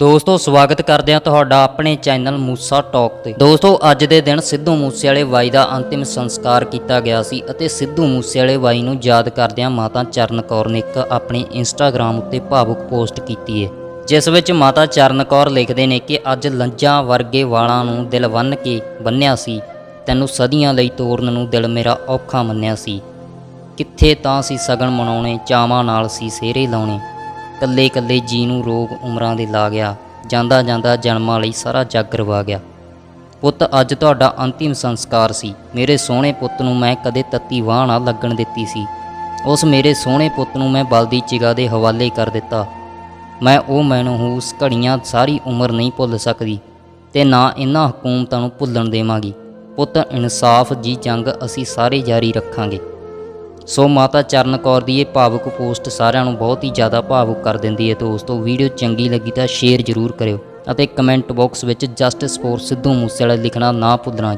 ਦੋਸਤੋ, ਸਵਾਗਤ ਕਰਦੇ ਹਾਂ ਤੁਹਾਡਾ ਆਪਣੇ ਚੈਨਲ ਮੂਸਾ ਟਾਕ ਤੇ। ਦੋਸਤੋ, ਅੱਜ ਦੇ ਦਿਨ ਸਿੱਧੂ ਮੂਸੇਵਾਲੇ ਬਾਈ ਦਾ ਅੰਤਿਮ ਸੰਸਕਾਰ ਕੀਤਾ ਗਿਆ ਸੀ ਅਤੇ ਸਿੱਧੂ ਮੂਸੇਵਾਲੇ ਬਾਈ ਨੂੰ ਯਾਦ ਕਰਦਿਆਂ ਮਾਤਾ ਚਰਨ ਕੌਰ ਨੇ ਇੱਕ ਆਪਣੇ ਇੰਸਟਾਗ੍ਰam ਉੱਤੇ ਭਾਵੁਕ ਪੋਸਟ ਕੀਤੀ ਹੈ ਜਿਸ ਵਿੱਚ ਮਾਤਾ ਚਰਨ ਕੌਰ ਲਿਖਦੇ ਨੇ ਕਿ ਅੱਜ ਲੰਜਾਂ ਵਰਗੇ ਵਾਲਾਂ ਨੂੰ ਦਿਲ ਬੰਨ ਕੇ ਬੰਨਿਆ ਸੀ, ਤੈਨੂੰ ਸਦੀਆਂ ਲਈ ਤੋਰਨ ਨੂੰ ਦਿਲ ਮੇਰਾ ਔਖਾ ਮੰਨਿਆ ਸੀ। ਕਿੱਥੇ ਤਾਂ ਸੀ ਸਗਨ ਮਨਾਉਣੇ, ਚਾਵਾਂ ਨਾਲ ਸੀ ਸਿਹਰੇ ਲਾਉਣੇ। ਕੱਲੇ ਕੱਲੇ ਜੀ ਨੂੰ ਰੋਗ ਉਮਰਾਂ ਦੇ ਲਾ ਗਿਆ ਜਾਂਦਾ ਜਾਂਦਾ ਜਨਮਾਂ ਲਈ ਸਾਰਾ ਜੱਗ ਰਵਾ ਗਿਆ। ਪੁੱਤ, ਅੱਜ ਤੁਹਾਡਾ ਅੰਤਿਮ ਸੰਸਕਾਰ ਸੀ। ਮੇਰੇ ਸੋਹਣੇ ਪੁੱਤ ਨੂੰ ਮੈਂ ਕਦੇ ਤੱਤੀ ਵਾਹ ਨਾ ਲੱਗਣ ਦਿੱਤੀ ਸੀ। ਉਸ ਮੇਰੇ ਸੋਹਣੇ ਪੁੱਤ ਨੂੰ ਮੈਂ ਬਲਦੀ ਚਿਗਾ ਦੇ ਹਵਾਲੇ ਕਰ ਦਿੱਤਾ। ਮੈਂ ਉਹ ਮਨਹੂਸ ਘੜੀਆਂ ਸਾਰੀ ਉਮਰ ਨਹੀਂ ਭੁੱਲ ਸਕਦੀ, ਤੇ ਨਾ ਇਹਨਾਂ ਹਕੂਮਤਾਂ ਨੂੰ ਭੁੱਲਣ ਦੇਵਾਂਗੀ। ਪੁੱਤ, ਇਨਸਾਫ ਜੀ ਜੰਗ ਅਸੀਂ ਸਾਰੇ ਜਾਰੀ ਰੱਖਾਂਗੇ। ਸੋ ਮਾਤਾ ਚਰਨ ਕੌਰ ਦੀ ਇਹ ਭਾਵੁਕ ਪੋਸਟ ਸਾਰਿਆਂ ਨੂੰ ਬਹੁਤ ਹੀ ਜ਼ਿਆਦਾ ਭਾਵੁਕ ਕਰ ਦਿੰਦੀ ਹੈ ਦੋਸਤੋ ਵੀਡੀਓ ਚੰਗੀ ਲੱਗੀ ਤਾਂ ਸ਼ੇਅਰ ਜ਼ਰੂਰ ਕਰਿਓ ਅਤੇ ਕਮੈਂਟ ਬਾਕਸ ਵਿੱਚ ਜਸਟਿਸ ਫੋਰ ਸਿੱਧੂ ਮੂਸੇਵਾਲਾ ਲਿਖਣਾ ਨਾ ਭੁੱਲਣਾ।